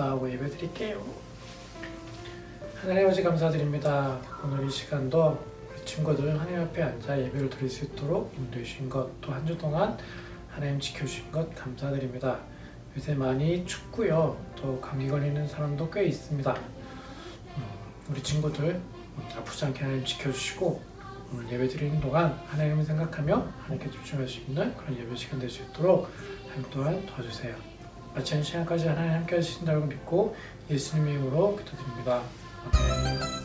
기도하고 예배 드릴게요. 하나님 아버지 감사드립니다. 오늘 이 시간도 우리 친구들 하나님 앞에 앉아 예배를 드릴 수 있도록 인도해 주신 것 또 한 주 동안 하나님 지켜주신 것 감사드립니다. 요새 많이 춥고요. 또 감기 걸리는 사람도 꽤 있습니다. 음, 우리 친구들 음, 아프지 않게 하나님 지켜주시고 오늘 예배 드리는 동안 하나님을 생각하며 하나님께 집중할 수 있는 그런 예배 시간 될 수 있도록 하나님 또한 도와주세요. 마치는 시간까지 하나님 함께 하신다고 믿고 예수님의 이름으로 기도드립니다. 아멘.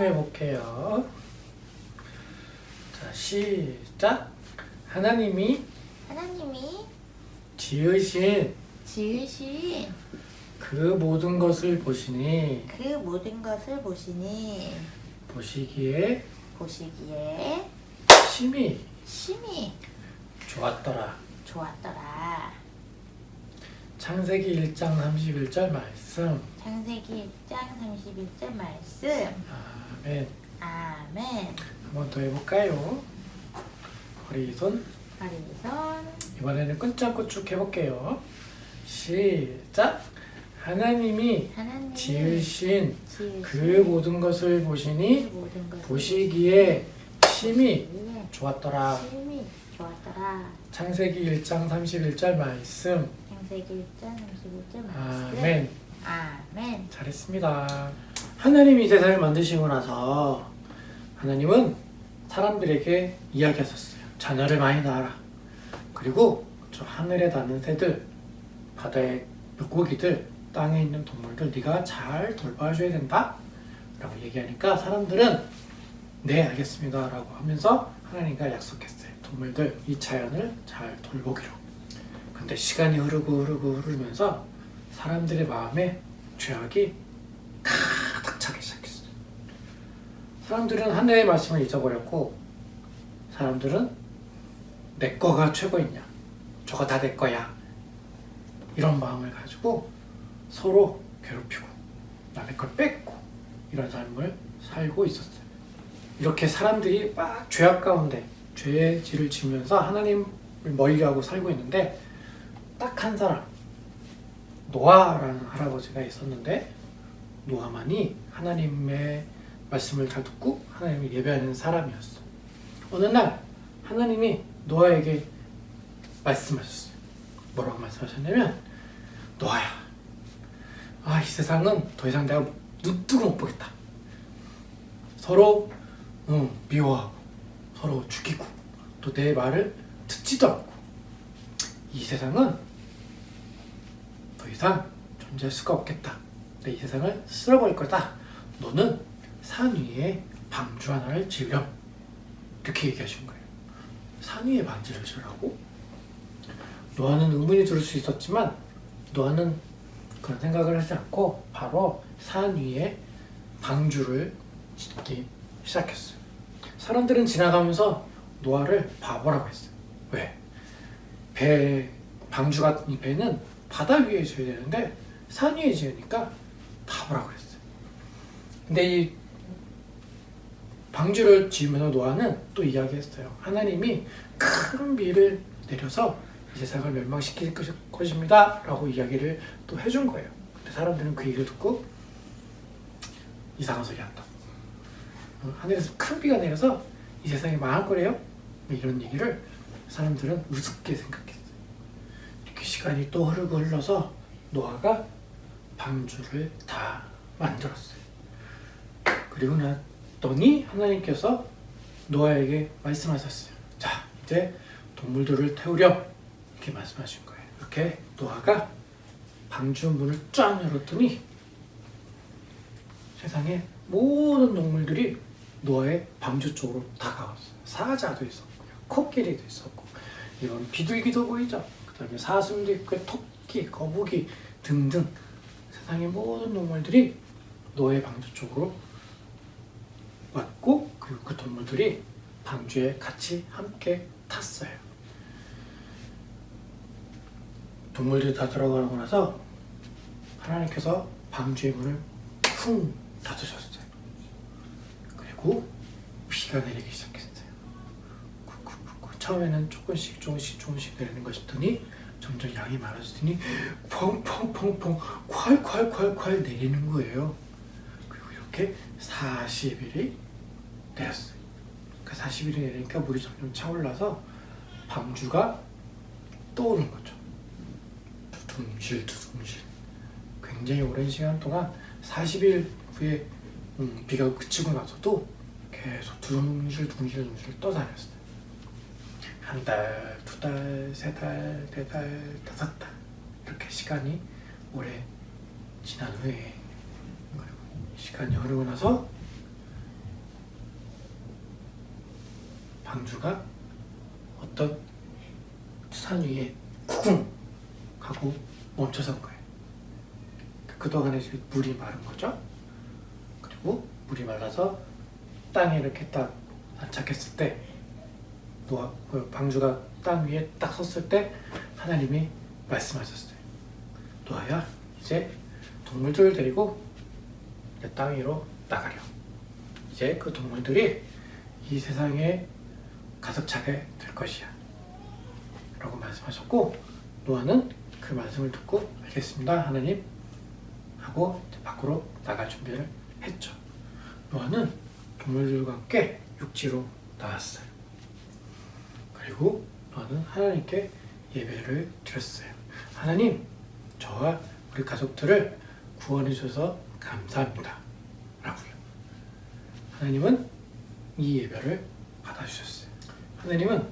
말씀해 볼게요. 자, 시작. 하나님이 하나님이 지으신 지으신 그 모든 것을 보시니 그 모든 것을 보시니 보시기에 보시기에 심히 심히 좋았더라. 좋았더라. 창세기 1장 31절 말씀. 창세기 1장 31절 말씀. 아 멘. 아멘. 한번 더 해볼까요? 허리 손. 가리손 이번에는 끈적끈쭉 해볼게요. 시작. 하나님이 하나님 지으신 지으신 그 모든 것을 그 보시니 모든 것을 보시기에 심히 좋았더라. 심히 좋았더라. 창세기 1장 31절 말씀. 창세기 1장 31절 말씀. 아멘. 아멘. 잘했습니다. 하나님이 이 세상을 만드시고 나서 하나님은 사람들에게 이야기하셨어요. 자녀를 많이 낳아라. 그리고 저 하늘에 나는 새들, 바다의 물고기들, 땅에 있는 동물들 네가 잘 돌봐줘야 된다. 라고 얘기하니까 사람들은 네 알겠습니다. 라고 하면서 하나님과 약속했어요. 동물들 이 자연을 잘 돌보기로. 근데 시간이 흐르고 흐르고 흐르면서 사람들의 마음에 죄악이 가득 차기 시작했어요. 사람들은 하나님의 말씀을 잊어버렸고 사람들은 내 거가 최고이냐 저거 다 내 거야 이런 마음을 가지고 서로 괴롭히고 남의 걸 뺏고 이런 삶을 살고 있었어요. 이렇게 사람들이 막 죄악 가운데 죄의 질을 지면서 하나님을 멀리하고 살고 있는데 딱 한 사람 노아라는 할아버지가 있었는데 노아만이 하나님의 말씀을 잘 듣고 하나님을 예배하는 사람이었어. 어느 날 하나님이 노아에게 말씀하셨어요. 뭐라고 말씀하셨냐면 노아야, 아 이 세상은 더 이상 내가 눈 뜨고 못 보겠다. 서로 응, 미워하고 서로 죽이고 또 내 말을 듣지도 않고 이 세상은 더 이상 존재할 수가 없겠다. 내 이 세상을 쓸어버릴 거다. 너는 산 위에 방주 하나를 지으렴. 이렇게 얘기하신 거예요. 산 위에 반지를 지으라고? 노아는 의문이 들을 수 있었지만 노아는 그런 생각을 하지 않고 바로 산 위에 방주를 짓기 시작했어요. 사람들은 지나가면서 노아를 바보라고 했어요. 왜? 배 방주 같은 이 배는 바다 위에 지어야 되는데 산 위에 지으니까 바보라고 그랬어요. 근데 이 방주를 지으면서 노아는 또 이야기했어요. 하나님이 큰 비를 내려서 이 세상을 멸망시킬 것입니다. 라고 이야기를 또 해준 거예요. 근데 사람들은 그 얘기를 듣고 이상한 소리 한다. 어, 하늘에서 큰 비가 내려서 이 세상이 망할 거래요? 뭐 이런 얘기를 사람들은 우습게 생각했어요. 이렇게 시간이 또 흐르고 흘러서 노아가 방주를 다 만들었어요. 그리고 났더니 하나님께서 노아에게 말씀하셨어요. 자, 이제 동물들을 태우렴. 이렇게 말씀하신 거예요. 이렇게 노아가 방주 문을 쫙 열었더니 세상의 모든 동물들이 노아의 방주 쪽으로 다가왔어요. 사자도 있었고, 코끼리도 있었고, 이런 비둘기도 보이죠. 그 다음에 사슴도 있고, 토끼, 거북이 등등 세상의 모든 동물들이 노아의 방주 쪽으로 왔고, 그리고 그 동물들이 방주에 같이 함께 탔어요. 동물들이 다 들어가고 나서 하나님께서 방주의 문을 쿵 닫으셨어요. 그리고 비가 내리기 시작했어요. 처음에는 조금씩 조금씩 조금씩 내리는 것 싶더니 점점 양이 많아지더니 펑펑펑펑 콸콸콸콸 내리는 거예요. 그리고 이렇게 40일이 내렸어요. 그 40일이 내리니까 물이 점점 차올라서 방주가 떠오른 거죠. 두둥실 두둥실. 굉장히 오랜 시간 동안 40일 후에 음, 비가 그치고 나서도 계속 두둥실 두둥실 두둥실 떠다녔어요. 한 달, 두 달, 세 달, 네 달, 다섯 달 이렇게 시간이 오래 지난 후에 그리고 시간이 흐르고 나서 방주가 어떤 산 위에 쿵 가고 멈춰선 거예요. 그동안에 물이 마른 거죠. 그리고 물이 말라서 땅에 이렇게 딱 안착했을 때 노아 그 방주가 땅 위에 딱 섰을 때 하나님이 말씀하셨어요. 노아야 이제 동물들을 데리고 땅 위로 나가려. 이제 그 동물들이 이 세상에 가득 차게 될 것이야. 라고 말씀하셨고 노아는 그 말씀을 듣고 알겠습니다 하나님 하고 밖으로 나갈 준비를 했죠. 노아는 동물들과 함께 육지로 나왔어요. 그리고 노아는 하나님께 예배를 드렸어요. 하나님, 저와 우리 가족들을 구원해 주셔서 감사합니다. 라고요. 하나님은 이 예배를 받아주셨어요. 하나님은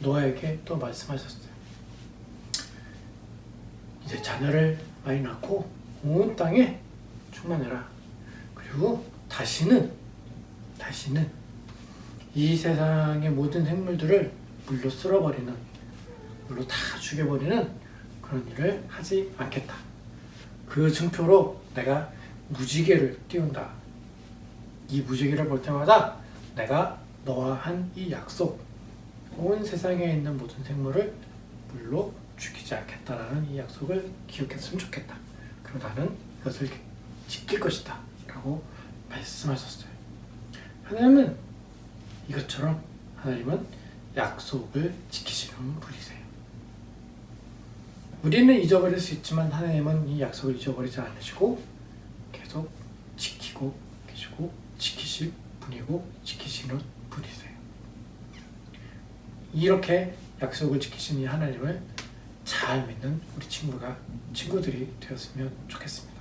노아에게 또 말씀하셨어요. 이제 자녀를 많이 낳고 온 땅에 충만해라. 그리고 다시는 다시는 이 세상의 모든 생물들을 물로 쓸어버리는 물로 다 죽여버리는 그런 일을 하지 않겠다. 그 증표로 내가 무지개를 띄운다. 이 무지개를 볼 때마다 내가 너와 한 이 약속, 온 세상에 있는 모든 생물을 물로 죽이지 않겠다라는 이 약속을 기억했으면 좋겠다. 그리고 나는 이것을 지킬 것이다. 라고 말씀하셨어요. 하나님은 이것처럼 하나님은 약속을 지키시는 분이세요. 우리는 잊어버릴 수 있지만 하나님은 이 약속을 잊어버리지 않으시고 계속 지키고 계시고 지키실 분이고 지키시는 분이세요. 이렇게 약속을 지키시는 이 하나님을 잘 믿는 우리 친구가 친구들이 되었으면 좋겠습니다.